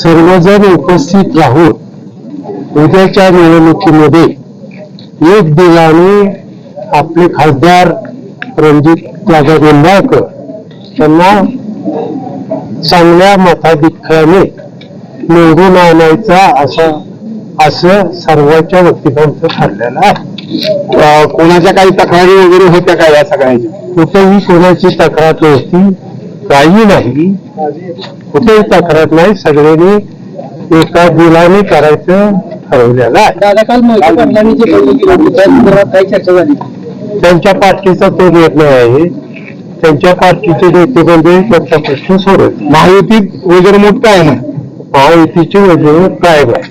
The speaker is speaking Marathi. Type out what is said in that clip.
सर्वजण उपस्थित राहून उद्याच्या निवडणुकीमध्ये एक दिलाने आपले खासदार रणजित दादा निंबाळकर त्यांना चांगल्या मताधिक्याने निवडून आणायचा असं असं सर्वांच्या वतीनं ठरलेलं आहे. कोणाच्या काही तक्रारी वगैरे होत्या का या सगळ्याच्या? कुठेही कोणाची तक्रार नव्हती. काही नाही. कुठेही तक्रार नाही. सगळ्यांनी एका दिलाने करायचं ठरवलेलं आहे. त्यांच्या पार्टीचा तो निर्णय आहे. त्यांच्या पार्टीचे नेते म्हणजे त्यांचा प्रश्न सोडत महायुतीत वगैरे मोठ काय नाही. महायुतीचे वगैरे काय नाही.